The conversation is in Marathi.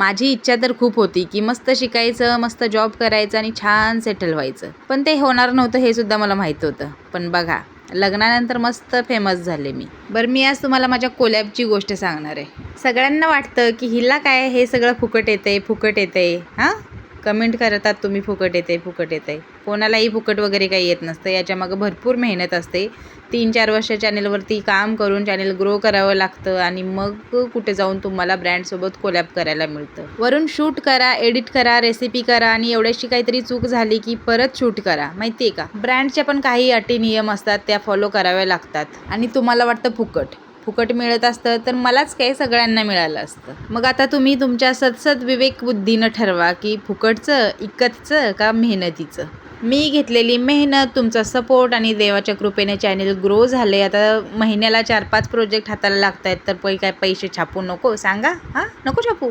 माझी इच्छा तर खूप होती की मस्त शिकायचं मस्त जॉब करायचं आणि छान सेटल व्हायचं. पण ते होणार नव्हतं हे सुद्धा मला माहीत होतं. पण बघा लग्नानंतर मस्त फेमस झाले मी. बरं मी आज तुम्हाला माझ्या कोलॅबची गोष्ट सांगणार आहे. सगळ्यांना वाटतं की हिला काय हे सगळं फुकट येते फुकट येते हां? कमेंट करतात तुम्ही फुकट येते फुकट येते कोणालाही फुकट वगैरे काही येत नसतं. याच्यामागं भरपूर मेहनत असते. तीन चार वर्ष चॅनेलवरती काम करून चॅनेल ग्रो करावं लागतं आणि मग कुठे जाऊन तुम्हाला ब्रँडसोबत कोलॅब करायला मिळतं. वरून शूट करा एडिट करा रेसिपी करा आणि एवढ्याशी काहीतरी चूक झाली की परत शूट करा. माहिती आहे का? ब्रँडच्या पण काही अटी नियम असतात त्या फॉलो कराव्या लागतात. आणि तुम्हाला वाटतं फुकट. फुकट मिळत असतं तर मलाच काय सगळ्यांना मिळालं असतं. मग आता तुम्ही तुमच्या सतसत विवेक बुद्धीनं ठरवा की फुकटचं इकतचं का मेहनतीचं? मी घेतलेली मेहनत तुमचा सपोर्ट आणि देवाच्या कृपेने चॅनेल ग्रो झाले. आता महिन्याला चार पाच प्रोजेक्ट हाताला लागत आहेत तर पै काय पैसे छापू नको. सांगा. हां? नको छापू.